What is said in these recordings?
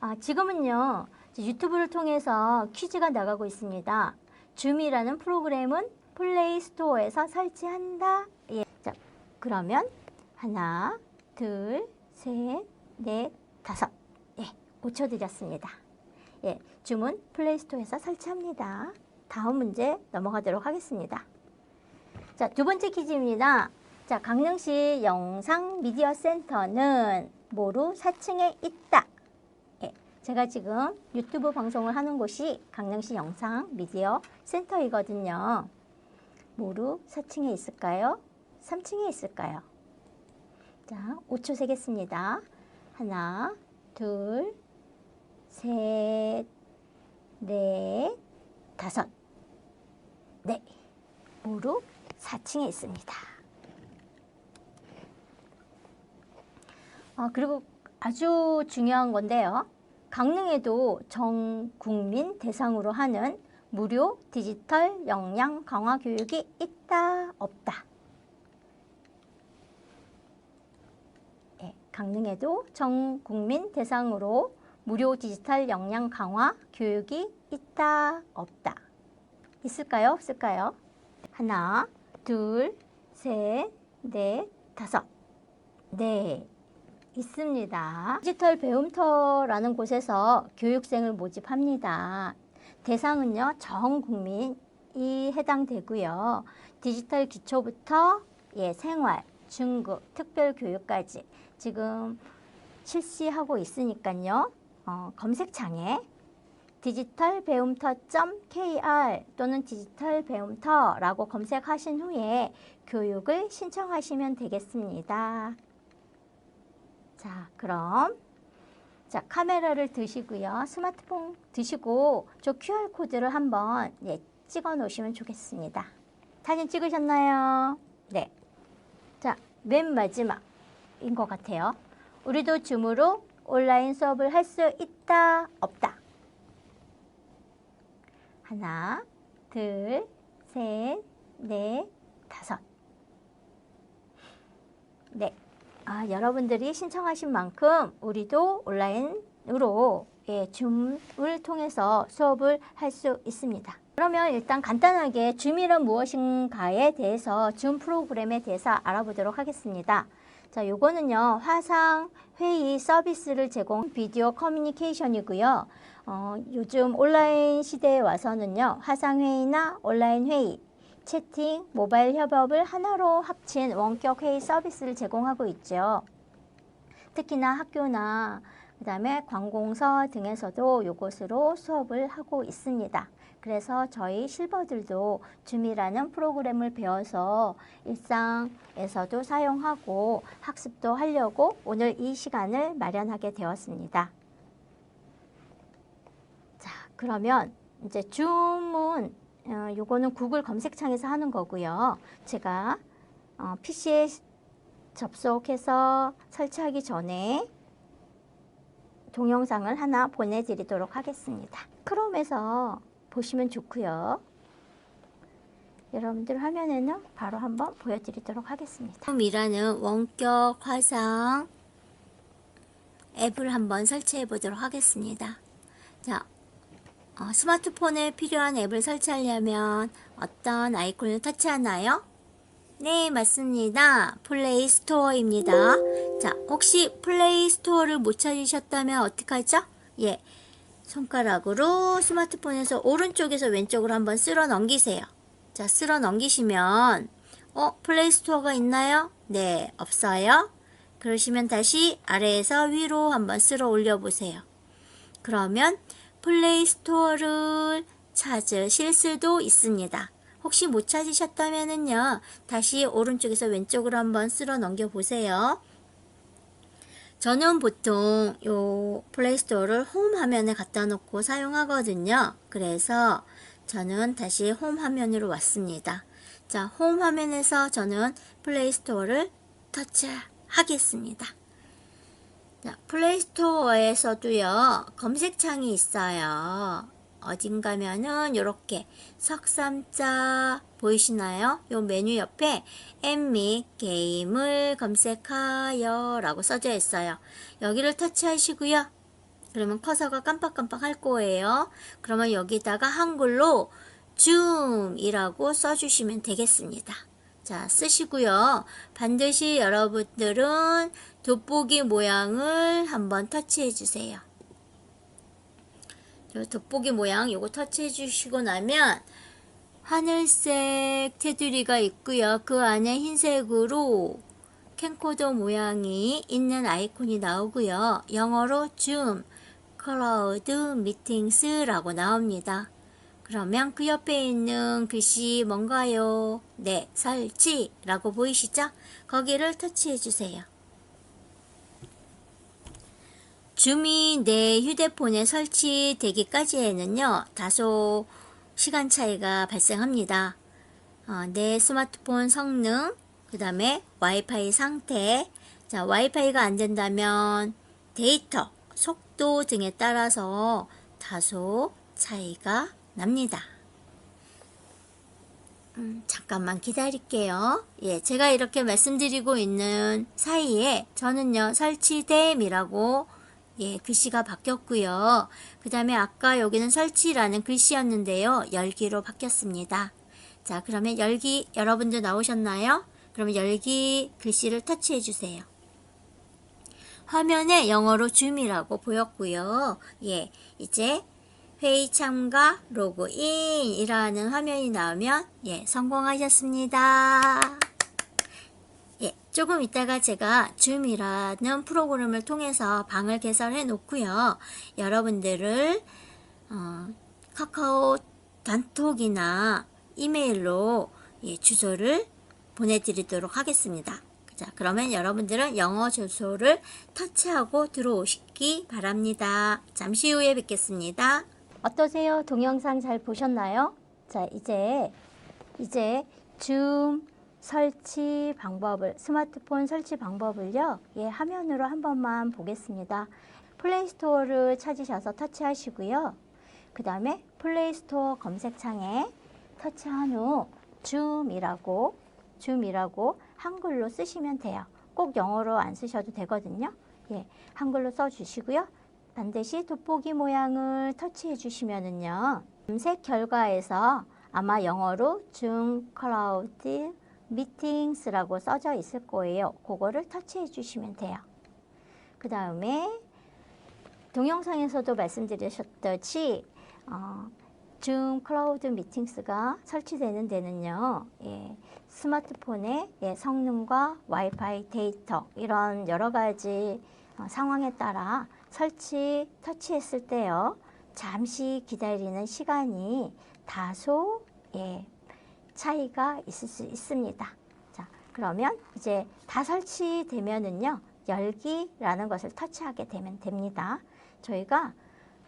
아, 지금은요, 유튜브를 통해서 퀴즈가 나가고 있습니다. 줌이라는 프로그램은 플레이 스토어에서 설치한다. 예. 자, 그러면 하나, 둘, 셋, 넷, 다섯. 예, 5초 드렸습니다. 예, 줌은 플레이 스토어에서 설치합니다. 다음 문제 넘어가도록 하겠습니다. 자, 두 번째 퀴즈입니다. 자, 강릉시 영상 미디어 센터는 모루 4층에 있다. 예, 제가 지금 유튜브 방송을 하는 곳이 강릉시 영상 미디어 센터이거든요. 모루 4층에 있을까요? 3층에 있을까요? 자, 5초 세겠습니다. 하나, 둘, 셋, 넷, 다섯. 네, 모루 4층에 있습니다. 아, 그리고 아주 중요한 건데요. 강릉에도 전 국민 대상으로 하는 무료 디지털 역량 강화 교육이 있다, 없다. 예, 강릉에도 전 국민 대상으로 무료 디지털 역량 강화 교육이 있다, 없다. 있을까요? 없을까요? 하나, 둘, 셋, 넷, 다섯. 네, 있습니다. 디지털 배움터라는 곳에서 교육생을 모집합니다. 대상은요, 전 국민이 해당되고요. 디지털 기초부터 예, 생활, 중급, 특별 교육까지 지금 실시하고 있으니까요. 어, 검색창에 디지털 배움터.kr 또는 디지털 배움터라고 검색하신 후에 교육을 신청하시면 되겠습니다. 자, 그럼 자, 카메라를 드시고요. 스마트폰 드시고 저 QR 코드를 한번 예, 찍어 놓으시면 좋겠습니다. 사진 찍으셨나요? 네. 자, 맨 마지막인 것 같아요. 우리도 줌으로 온라인 수업을 할 수 있다, 없다. 하나, 둘, 셋, 넷, 다섯. 네. 아, 여러분들이 신청하신 만큼 우리도 온라인으로 예, 줌을 통해서 수업을 할 수 있습니다. 그러면 일단 간단하게 줌이란 무엇인가에 대해서 줌 프로그램에 대해서 알아보도록 하겠습니다. 자, 요거는요, 화상 회의 서비스를 제공 비디오 커뮤니케이션이고요. 어, 요즘 온라인 시대에 와서는요, 화상 회의나 온라인 회의, 채팅, 모바일 협업을 하나로 합친 원격 회의 서비스를 제공하고 있죠. 특히나 학교나 그 다음에 관공서 등에서도 이것으로 수업을 하고 있습니다. 그래서 저희 실버들도 줌이라는 프로그램을 배워서 일상에서도 사용하고 학습도 하려고 오늘 이 시간을 마련하게 되었습니다. 자, 그러면 이제 줌은 어, 요거는 구글 검색창에서 하는 거고요. 제가 어, PC에 접속해서 설치하기 전에 동영상을 하나 보내드리도록 하겠습니다. 크롬에서 보시면 좋고요. 여러분들 화면에는 바로 한번 보여드리도록 하겠습니다. 이라는 원격 화상 앱을 한번 설치해 보도록 하겠습니다. 자, 어, 스마트폰에 필요한 앱을 설치하려면 어떤 아이콘을 터치하나요? 네, 맞습니다. 플레이 스토어입니다. 자, 혹시 플레이 스토어를 못 찾으셨다면 어떡하죠? 예. 손가락으로 스마트폰에서 오른쪽에서 왼쪽으로 한번 쓸어 넘기세요. 자, 쓸어 넘기시면, 어, 플레이 스토어가 있나요? 네, 없어요. 그러시면 다시 아래에서 위로 한번 쓸어 올려 보세요. 그러면 플레이 스토어를 찾으실 수도 있습니다. 혹시 못 찾으셨다면요 다시 오른쪽에서 왼쪽으로 한번 쓸어 넘겨 보세요. 저는 보통 요 플레이스토어를 홈 화면에 갖다 놓고 사용하거든요. 그래서 저는 다시 홈 화면으로 왔습니다. 자, 홈 화면에서 저는 플레이스토어를 터치하겠습니다. 자, 플레이스토어에서도요, 검색창이 있어요. 어딘가면은 이렇게 석삼자 보이시나요? 요 메뉴 옆에 앱및 게임을 검색하여 라고 써져 있어요. 여기를 터치하시고요. 그러면 커서가 깜빡깜빡 할 거예요. 그러면 여기다가 한글로 줌이라고 써주시면 되겠습니다. 자, 쓰시고요. 반드시 여러분들은 돋보기 모양을 한번 터치해 주세요. 요 돋보기 모양 요거 터치해 주시고 나면 하늘색 테두리가 있고요. 그 안에 흰색으로 캠코더 모양이 있는 아이콘이 나오고요. 영어로 줌, 클라우드 미팅스라고 나옵니다. 그러면 그 옆에 있는 글씨 뭔가요? 네, 설치라고 보이시죠? 거기를 터치해 주세요. 줌이 내 휴대폰에 설치되기까지에는요, 다소 시간 차이가 발생합니다. 어, 내 스마트폰 성능, 그 다음에 와이파이 상태, 자, 와이파이가 안 된다면 데이터, 속도 등에 따라서 다소 차이가 납니다. 음, 잠깐만 기다릴게요. 예, 제가 이렇게 말씀드리고 있는 사이에 저는요, 설치됨이라고 예, 글씨가 바뀌었고요. 그 다음에 아까 여기는 설치라는 글씨였는데요. 열기로 바뀌었습니다. 자, 그러면 열기 여러분들 나오셨나요? 그러면 열기 글씨를 터치해 주세요. 화면에 영어로 줌이라고 보였고요. 예, 이제 회의 참가 로그인이라는 화면이 나오면 예, 성공하셨습니다. 예, 조금 이따가 제가 줌이라는 프로그램을 통해서 방을 개설해 놓고요. 여러분들을 어, 카카오 단톡이나 이메일로 예, 주소를 보내드리도록 하겠습니다. 자, 그러면 여러분들은 영어 주소를 터치하고 들어오시기 바랍니다. 잠시 후에 뵙겠습니다. 어떠세요? 동영상 잘 보셨나요? 자, 이제 이제 줌 설치 방법을 스마트폰 설치 방법을요. 예, 화면으로 한 번만 보겠습니다. 플레이스토어를 찾으셔서 터치하시고요. 그 다음에 플레이스토어 검색창에 터치한 후 줌이라고 줌이라고 한글로 쓰시면 돼요. 꼭 영어로 안 쓰셔도 되거든요. 예, 한글로 써주시고요. 반드시 돋보기 모양을 터치해 주시면은요. 검색 결과에서 아마 영어로 줌 클라우드 미팅스라고 써져 있을 거예요. 그거를 터치해 주시면 돼요. 그 다음에 동영상에서도 말씀드렸듯이 어, 줌 클라우드 미팅스가 설치되는 데는요. 예, 스마트폰의 예, 성능과 와이파이 데이터 이런 여러 가지 어, 상황에 따라 설치 터치했을 때요. 잠시 기다리는 시간이 다소 예, 차이가 있을 수 있습니다. 자, 그러면 이제 다 설치되면은요. 열기라는 것을 터치하게 되면 됩니다. 저희가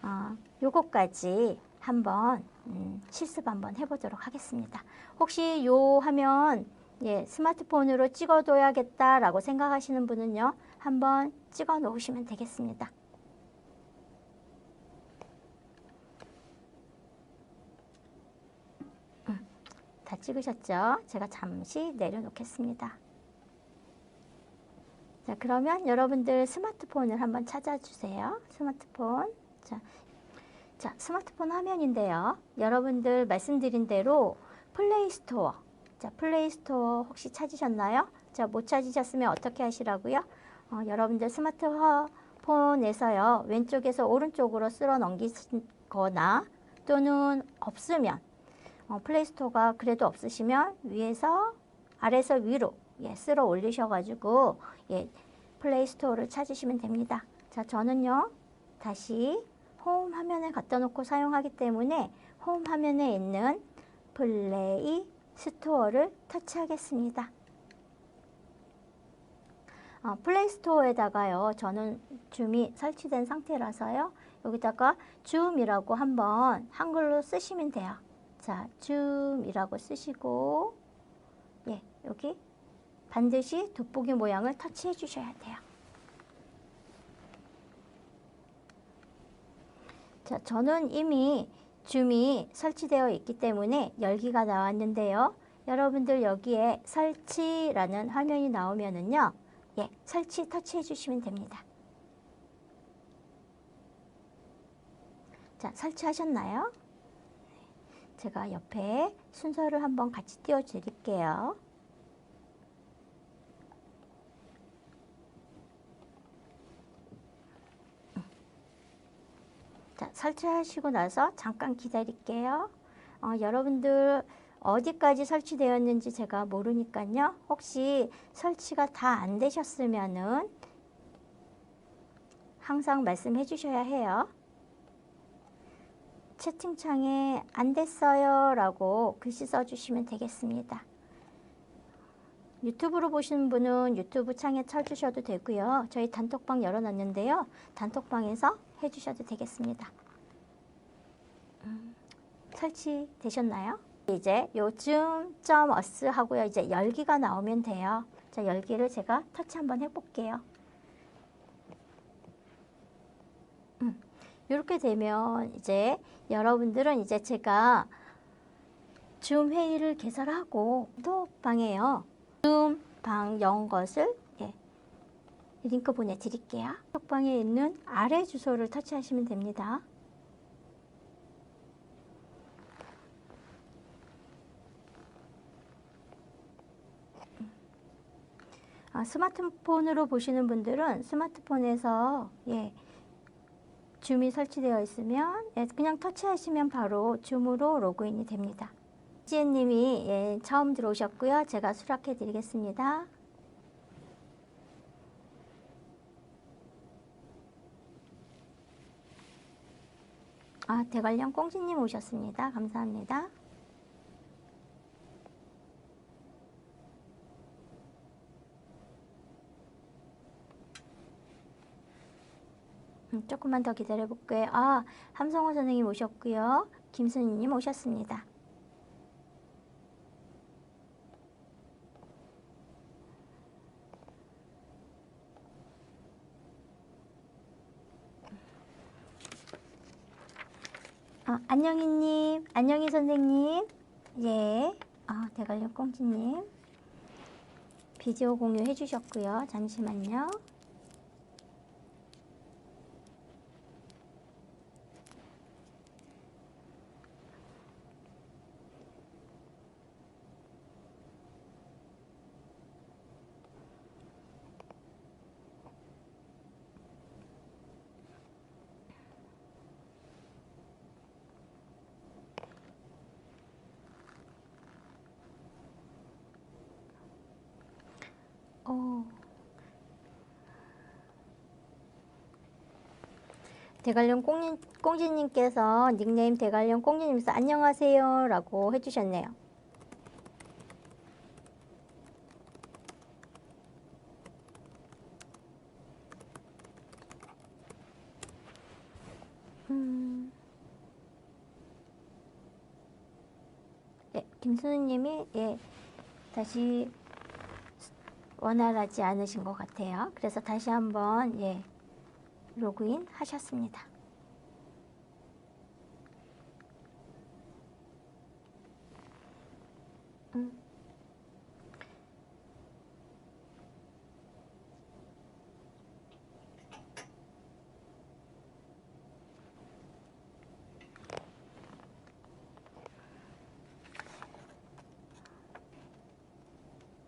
어, 요거까지 한번 음, 실습 한번 해보도록 하겠습니다. 혹시 요 화면 예, 스마트폰으로 찍어둬야겠다라고 생각하시는 분은요. 한번 찍어 놓으시면 되겠습니다. 다 찍으셨죠? 제가 잠시 내려놓겠습니다. 자, 그러면 여러분들 스마트폰을 한번 찾아주세요. 스마트폰. 자, 자, 스마트폰 화면인데요. 여러분들 말씀드린 대로 플레이 스토어. 자, 플레이 스토어 혹시 찾으셨나요? 자, 못 찾으셨으면 어떻게 하시라고요? 어, 여러분들 스마트폰에서요. 왼쪽에서 오른쪽으로 쓸어 넘기거나 또는 없으면 어, 플레이스토어가 그래도 없으시면 위에서 아래서 위로 예, 쓸어 올리셔가지고 예, 플레이스토어를 찾으시면 됩니다. 자, 저는요. 다시 홈 화면에 갖다 놓고 사용하기 때문에 홈 화면에 있는 플레이 스토어를 터치하겠습니다. 어, 플레이 스토어에다가요. 저는 줌이 설치된 상태라서요. 여기다가 줌이라고 한번 한글로 쓰시면 돼요. 자, 줌이라고 쓰시고 예, 여기 반드시 돋보기 모양을 터치해 주셔야 돼요. 자, 저는 이미 줌이 설치되어 있기 때문에 열기가 나왔는데요. 여러분들 여기에 설치라는 화면이 나오면은요. 예, 설치 터치해 주시면 됩니다. 자, 설치하셨나요? 제가 옆에 순서를 한번 같이 띄워 드릴게요. 자, 설치하시고 나서 잠깐 기다릴게요. 어, 여러분들 어디까지 설치되었는지 제가 모르니까요. 혹시 설치가 다 안 되셨으면은 항상 말씀해 주셔야 해요. 채팅창에 안 됐어요 라고 글씨 써주시면 되겠습니다. 유튜브로 보시는 분은 유튜브 창에 쳐주셔도 되고요. 저희 단톡방 열어놨는데요. 단톡방에서 해주셔도 되겠습니다. 음, 설치되셨나요? 이제 요즘 점 어스 하고요. 이제 열기가 나오면 돼요. 자, 열기를 제가 터치 한번 해볼게요. 음, 이렇게 되면 이제 여러분들은 이제 제가 줌 회의를 개설하고 또 방에요. 줌 방 연 것을 예, 링크 보내드릴게요. 톡방에 있는 아래 주소를 터치하시면 됩니다. 아, 스마트폰으로 보시는 분들은 스마트폰에서 예, 줌이 설치되어 있으면 예, 그냥 터치하시면 바로 줌으로 로그인이 됩니다. 지혜님이 예, 처음 들어오셨고요. 제가 수락해 드리겠습니다. 아, 대관령 꽁지님 오셨습니다. 감사합니다. 조금만 더 기다려 볼게요. 아, 함성호 선생님 오셨고요. 김순희님 오셨습니다. 아, 안녕히님, 안녕히 선생님, 예, 아, 대관령 꽁지님, 비디오 공유해 주셨고요. 잠시만요. 어. 대관령 꽁님, 꽁지님께서 닉네임 대관령 꽁지님께서 안녕하세요 라고 해주셨네요. 음. 예, 김순우님이 예, 다시 원활하지 않으신 것 같아요. 그래서 다시 한번 예, 로그인 하셨습니다. 음.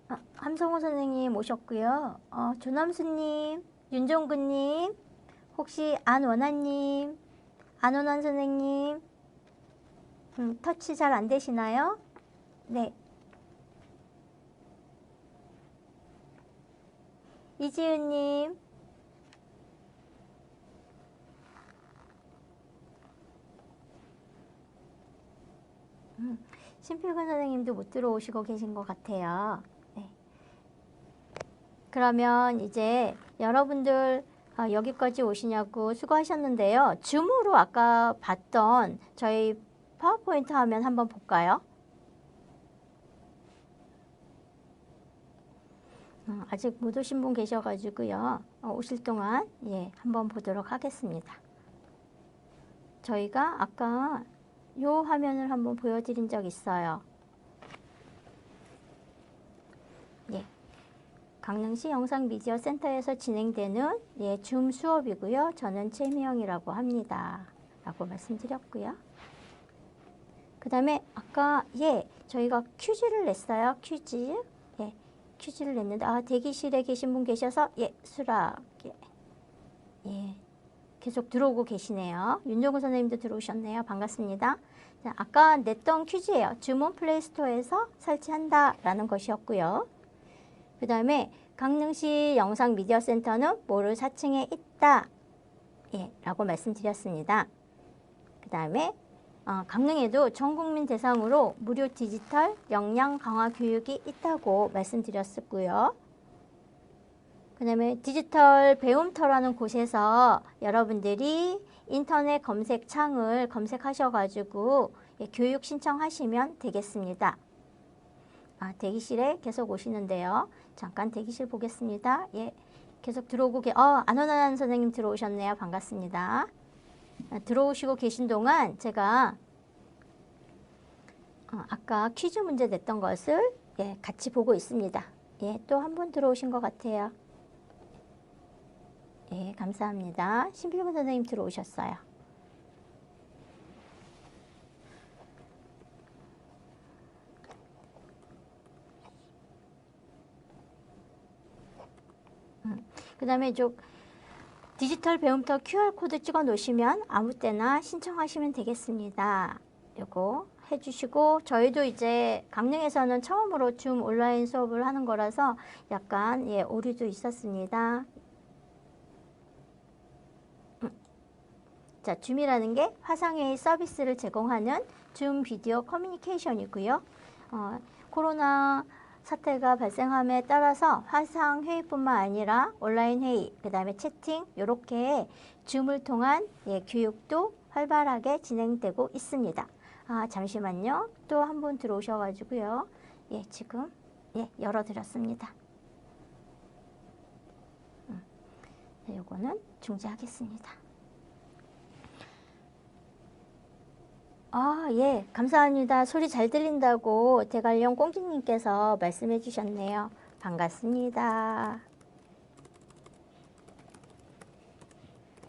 아, 함성호 선생님 오셨고요. 어, 조남수님, 윤종근님, 혹시 안원아님, 안원환 선생님, 음, 터치 잘 안 되시나요? 네. 이지은님, 음, 신필근 선생님도 못 들어오시고 계신 것 같아요. 네. 그러면 이제 여러분들 아, 여기까지 오시냐고 수고하셨는데요. 줌으로 아까 봤던 저희 파워포인트 화면 한번 볼까요? 음, 아직 못 오신 분 계셔가지고요. 어, 오실 동안 예 한번 보도록 하겠습니다. 저희가 아까 요 화면을 한번 보여드린 적 있어요. 강릉시 영상미디어 센터에서 진행되는 예, 줌 수업이고요. 저는 최미영이라고 합니다. 라고 말씀드렸고요. 그 다음에 아까 예 저희가 퀴즈를 냈어요. 퀴즈 예 퀴즈를 냈는데 아 대기실에 계신 분 계셔서 예 수락 예, 예 계속 들어오고 계시네요. 윤종근 선생님도 들어오셨네요. 반갑습니다. 자, 아까 냈던 퀴즈예요. 주문 플레이스토어에서 설치한다라는 것이었고요. 그 다음에 강릉시 영상 미디어 센터는 모를 4층에 있다. 예, 라고 말씀드렸습니다. 그 다음에 어, 강릉에도 전 국민 대상으로 무료 디지털 역량 강화 교육이 있다고 말씀드렸었고요. 그 다음에 디지털 배움터라는 곳에서 여러분들이 인터넷 검색 창을 검색하셔가지고 예, 교육 신청하시면 되겠습니다. 아, 대기실에 계속 오시는데요. 잠깐 대기실 보겠습니다. 예, 계속 들어오고 계, 어, 안원환 선생님 들어오셨네요. 반갑습니다. 아, 들어오시고 계신 동안 제가 어, 아까 퀴즈 문제 냈던 것을 예, 같이 보고 있습니다. 예, 또 한 분 들어오신 것 같아요. 예, 감사합니다. 신필근 선생님 들어오셨어요. 음, 그 다음에 좀 디지털 배움터 QR코드 찍어 놓으시면 아무 때나 신청하시면 되겠습니다. 요거 해주시고 저희도 이제 강릉에서는 처음으로 줌 온라인 수업을 하는 거라서 약간 예, 오류도 있었습니다. 음. 자, 줌이라는 게 화상회의 서비스를 제공하는 줌 비디오 커뮤니케이션이고요. 어, 코로나 사태가 발생함에 따라서 화상 회의뿐만 아니라 온라인 회의, 그 다음에 채팅 이렇게 줌을 통한 예, 교육도 활발하게 진행되고 있습니다. 아 잠시만요. 또 한 분 들어오셔가지고요. 예 지금 예 열어드렸습니다. 음, 네, 요거는 중지하겠습니다. 아, 예, 감사합니다. 소리 잘 들린다고 대관령 꽁지님께서 말씀해 주셨네요. 반갑습니다.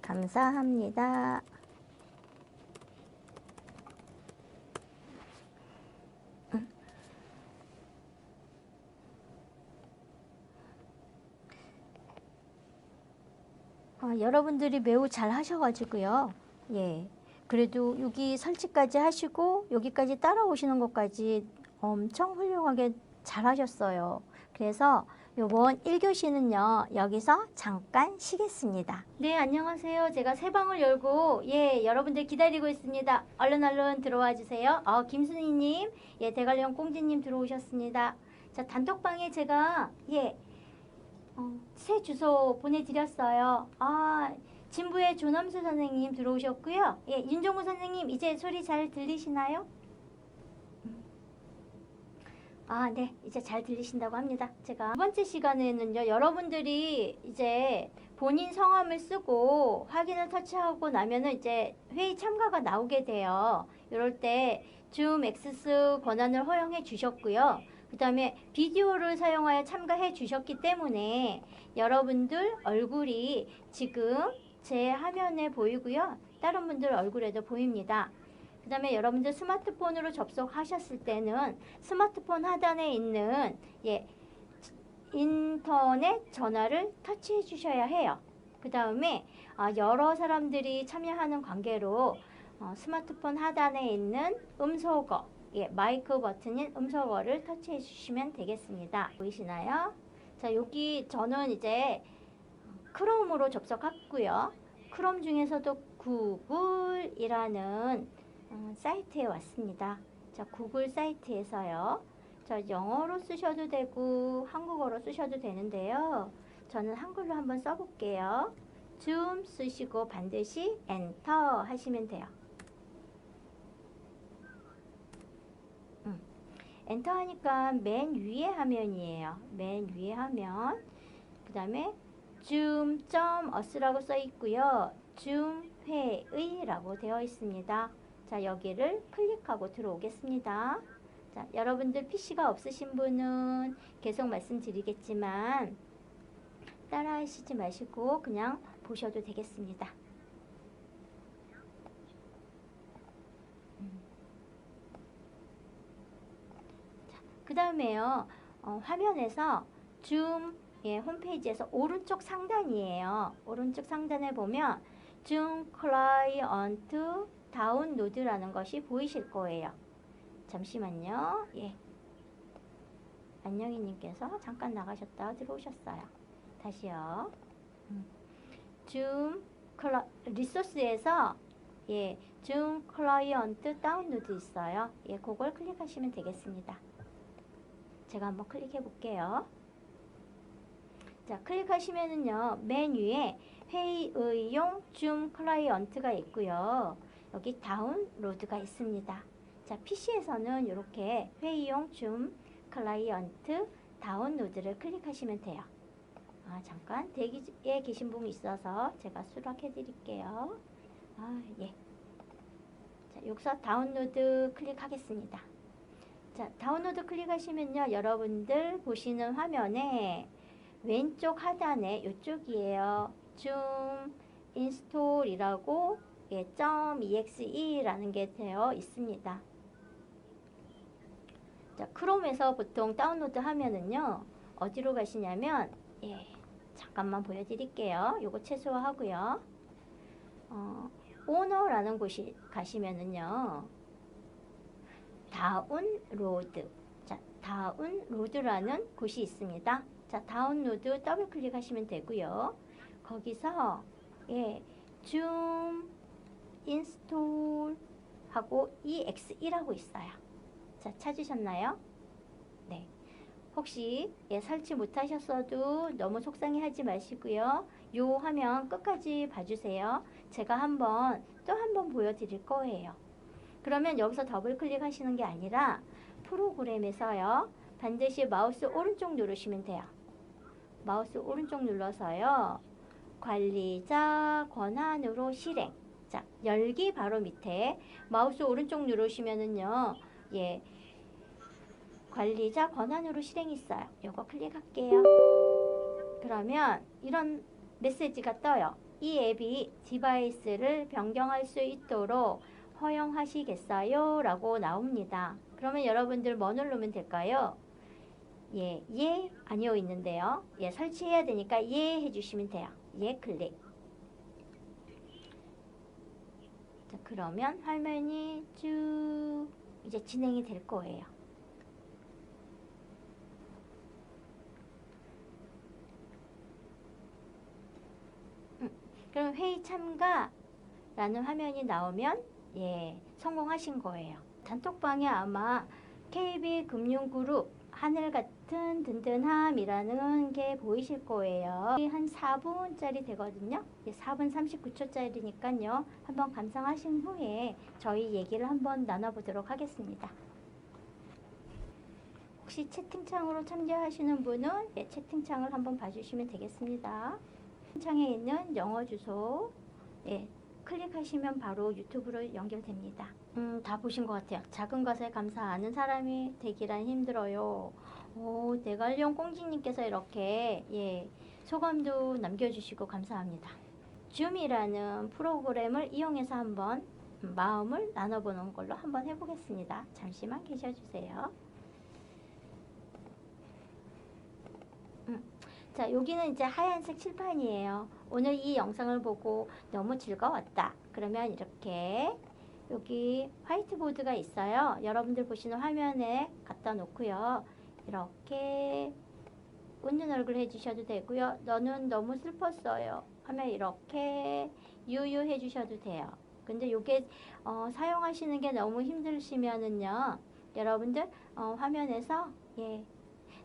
감사합니다. 음. 아, 여러분들이 매우 잘 하셔가지고요. 예. 그래도 여기 설치까지 하시고 여기까지 따라오시는 것까지 엄청 훌륭하게 잘 하셨어요. 그래서 요번 1교시는요, 여기서 잠깐 쉬겠습니다. 네, 안녕하세요. 제가 새 방을 열고, 예, 여러분들 기다리고 있습니다. 얼른 얼른 들어와 주세요. 어, 김순희 님, 예, 대관령 꽁지 님 들어오셨습니다. 자, 단톡방에 제가, 예, 어, 새 주소 보내드렸어요. 아, 진부의 조남수 선생님 들어오셨고요. 예, 윤종우 선생님 이제 소리 잘 들리시나요? 아, 네. 이제 잘 들리신다고 합니다. 제가 두 번째 시간에는요. 여러분들이 이제 본인 성함을 쓰고 확인을 터치하고 나면은 이제 회의 참가가 나오게 돼요. 이럴 때 줌 액세스 권한을 허용해 주셨고요. 그 다음에 비디오를 사용하여 참가해 주셨기 때문에 여러분들 얼굴이 지금 제 화면에 보이고요. 다른 분들 얼굴에도 보입니다. 그 다음에 여러분들 스마트폰으로 접속하셨을 때는 스마트폰 하단에 있는 예, 인터넷 전화를 터치해 주셔야 해요. 그 다음에 아, 여러 사람들이 참여하는 관계로 어, 스마트폰 하단에 있는 음소거, 예, 마이크 버튼인 음소거를 터치해 주시면 되겠습니다. 보이시나요? 자, 여기 저는 이제 크롬으로 접속했고요. 크롬 중에서도 구글이라는 어, 사이트에 왔습니다. 자, 구글 사이트에서요. 자, 영어로 쓰셔도 되고 한국어로 쓰셔도 되는데요. 저는 한글로 한번 써볼게요. 줌 쓰시고 반드시 엔터 하시면 돼요. 음. 엔터 하니까 맨 위에 화면이에요. 맨 위에 화면. 그 다음에 줌, 점, 어스라고 써 있고요. 줌, 회의 라고 되어 있습니다. 자, 여기를 클릭하고 들어오겠습니다. 자, 여러분들 PC가 없으신 분은 계속 말씀드리겠지만 따라 하시지 마시고 그냥 보셔도 되겠습니다. 음. 그 다음에요. 어, 화면에서 줌, 예, 홈페이지에서 오른쪽 상단이에요. 오른쪽 상단에 보면 줌 클라이언트 다운로드라는 것이 보이실 거예요. 잠시만요. 예. 안녕이 님께서 잠깐 나가셨다 들어오셨어요. 다시요. 음. 줌 클라 리소스에서 예, 줌 클라이언트 다운로드 있어요. 예, 그걸 클릭하시면 되겠습니다. 제가 한번 클릭해 볼게요. 자, 클릭하시면은요, 맨 위에 회의의용 줌 클라이언트가 있고요. 여기 다운로드가 있습니다. 자, PC에서는 이렇게 회의용 줌 클라이언트 다운로드를 클릭하시면 돼요. 아, 잠깐 대기에 계신 분이 있어서 제가 수락해 드릴게요. 아, 예. 자, 여기서 다운로드 클릭하겠습니다. 자, 다운로드 클릭하시면요. 여러분들 보시는 화면에 왼쪽 하단에 이쪽이에요. 줌 인스톨이라고 예, .exe라는 게 되어 있습니다. 자, 크롬에서 보통 다운로드 하면은요. 어디로 가시냐면 예, 잠깐만 보여드릴게요. 요거 최소화하고요. 어, 오너라는 곳이 가시면은요. 다운로드. 자, 다운로드라는 곳이 있습니다. 자, 다운로드 더블 클릭하시면 되고요. 거기서 예, 줌 인스톨 하고 EXE라고 있어요. 자, 찾으셨나요? 네. 혹시 예, 설치 못하셨어도 너무 속상해하지 마시고요. 요 화면 끝까지 봐주세요. 제가 한번 또 한 번 보여드릴 거예요. 그러면 여기서 더블 클릭하시는 게 아니라 프로그램에서요. 반드시 마우스 오른쪽 누르시면 돼요. 마우스 오른쪽 눌러서요. 관리자 권한으로 실행. 자, 열기 바로 밑에 마우스 오른쪽 누르시면은요. 예. 관리자 권한으로 실행 있어요. 요거 클릭할게요. 그러면 이런 메시지가 떠요. 이 앱이 디바이스를 변경할 수 있도록 허용하시겠어요? 라고 나옵니다. 그러면 여러분들 뭐 누르면 될까요? 예, 예, 아니요 있는데요. 예, 설치해야 되니까 예 해주시면 돼요. 예 클릭. 자, 그러면 화면이 쭉 이제 진행이 될 거예요. 음, 그럼 회의 참가라는 화면이 나오면 예, 성공하신 거예요. 단톡방에 아마 KB 금융그룹 하늘 같은 든든함이라는 게 보이실 거예요. 한 4분짜리 되거든요. 4분 39초짜리니까요. 한번 감상하신 후에 저희 얘기를 한번 나눠보도록 하겠습니다. 혹시 채팅창으로 참여하시는 분은 예, 채팅창을 한번 봐주시면 되겠습니다. 창에 있는 영어 주소 예, 클릭하시면 바로 유튜브로 연결됩니다. 음, 다 보신 것 같아요. 작은 것에 감사하는 사람이 되기란 힘들어요. 오, 대관령 꽁지님께서 이렇게 예, 소감도 남겨주시고 감사합니다. 줌이라는 프로그램을 이용해서 한번 마음을 나눠보는 걸로 한번 해보겠습니다. 잠시만 계셔주세요. 음, 자, 여기는 이제 하얀색 칠판이에요. 오늘 이 영상을 보고 너무 즐거웠다. 그러면 이렇게 여기 화이트보드가 있어요. 여러분들 보시는 화면에 갖다 놓고요. 이렇게 웃는 얼굴 해주셔도 되고요. 너는 너무 슬펐어요. 하면 이렇게 유유 해 주셔도 돼요. 근데 이게 어, 사용하시는 게 너무 힘드시면은요. 여러분들 어, 화면에서 예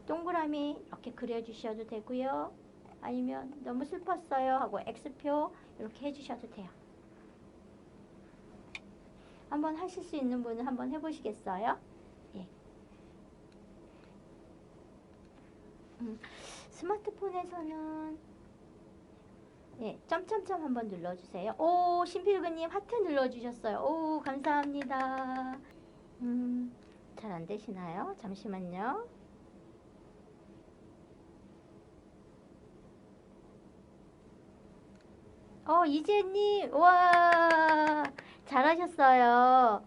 동그라미 이렇게 그려주셔도 되고요. 아니면 너무 슬펐어요 하고 X표 이렇게 해주셔도 돼요. 한번 하실 수 있는 분은 한번 해보시겠어요? 예. 음, 스마트폰에서는 예, 점점점 한번 눌러주세요. 오, 신필근님 하트 눌러주셨어요. 오, 감사합니다. 음, 잘 안 되시나요? 잠시만요. 어, 이재님, 와, 잘하셨어요.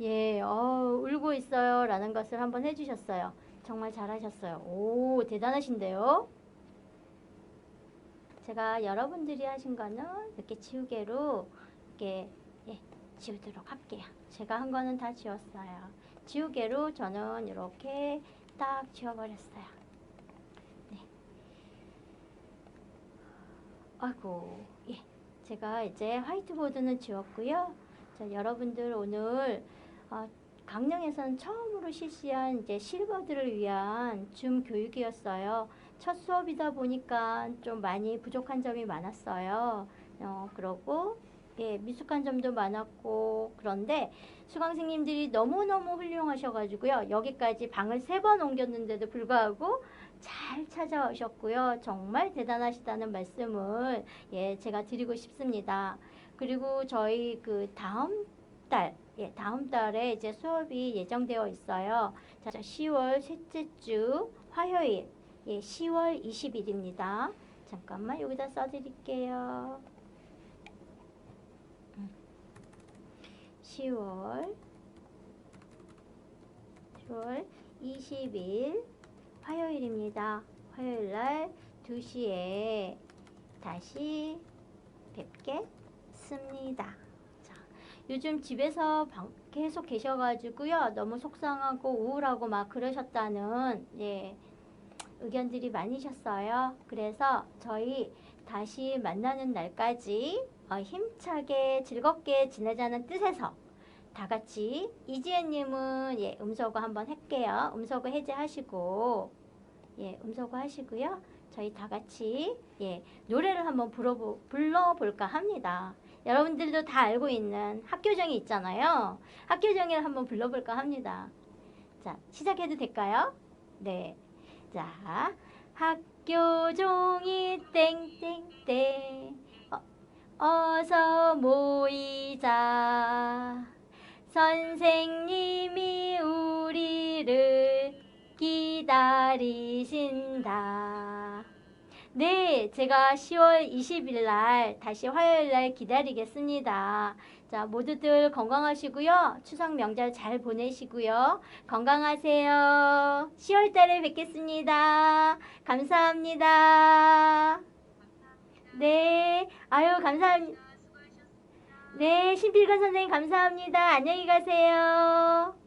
예, 어, 울고 있어요. 라는 것을 한번 해주셨어요. 정말 잘하셨어요. 오, 대단하신데요? 제가 여러분들이 하신 거는 이렇게 지우개로 이렇게 예, 지우도록 할게요. 제가 한 거는 다 지웠어요. 지우개로 저는 이렇게 딱 지워버렸어요. 네. 아이고, 예. 제가 이제 화이트보드는 지웠고요. 자, 여러분들 오늘 어, 강릉에서는 처음으로 실시한 이제 실버들을 위한 줌 교육이었어요. 첫 수업이다 보니까 좀 많이 부족한 점이 많았어요. 어, 그러고 예, 미숙한 점도 많았고 그런데 수강생님들이 너무너무 훌륭하셔가지고요. 여기까지 방을 세 번 옮겼는데도 불구하고 잘 찾아오셨고요. 정말 대단하시다는 말씀을 예, 제가 드리고 싶습니다. 그리고 저희 그 다음 달, 예, 다음 달에 이제 수업이 예정되어 있어요. 자, 10월 셋째 주 화요일, 예, 10월 20일입니다. 잠깐만 여기다 써드릴게요. 음. 10월 10월 20일 화요일입니다. 화요일 날 2시에 다시 뵙겠습니다. 자, 요즘 집에서 방- 계속 계셔가지고요. 너무 속상하고 우울하고 막 그러셨다는 예, 의견들이 많으셨어요. 그래서 저희 다시 만나는 날까지 어, 힘차게 즐겁게 지내자는 뜻에서 다 같이 이지혜님은 예, 음소거 한번 할게요. 음소거 해제하시고 예, 음소거 하시고요. 저희 다 같이 예, 노래를 한번 불러보, 불러볼까 합니다. 여러분들도 다 알고 있는 학교정이 있잖아요. 학교정이를 한번 불러볼까 합니다. 자, 시작해도 될까요? 네. 자, 학교종이 땡땡땡 어, 어서 모이자 선생님이 우리를 기다리신다. 네, 제가 10월 20일 날 다시 화요일 날 기다리겠습니다. 자, 모두들 건강하시고요. 추석 명절 잘 보내시고요. 건강하세요. 10월 달에 뵙겠습니다. 감사합니다. 네, 아유, 감사합니다. 네, 신필건 선생님 감사합니다. 안녕히 가세요.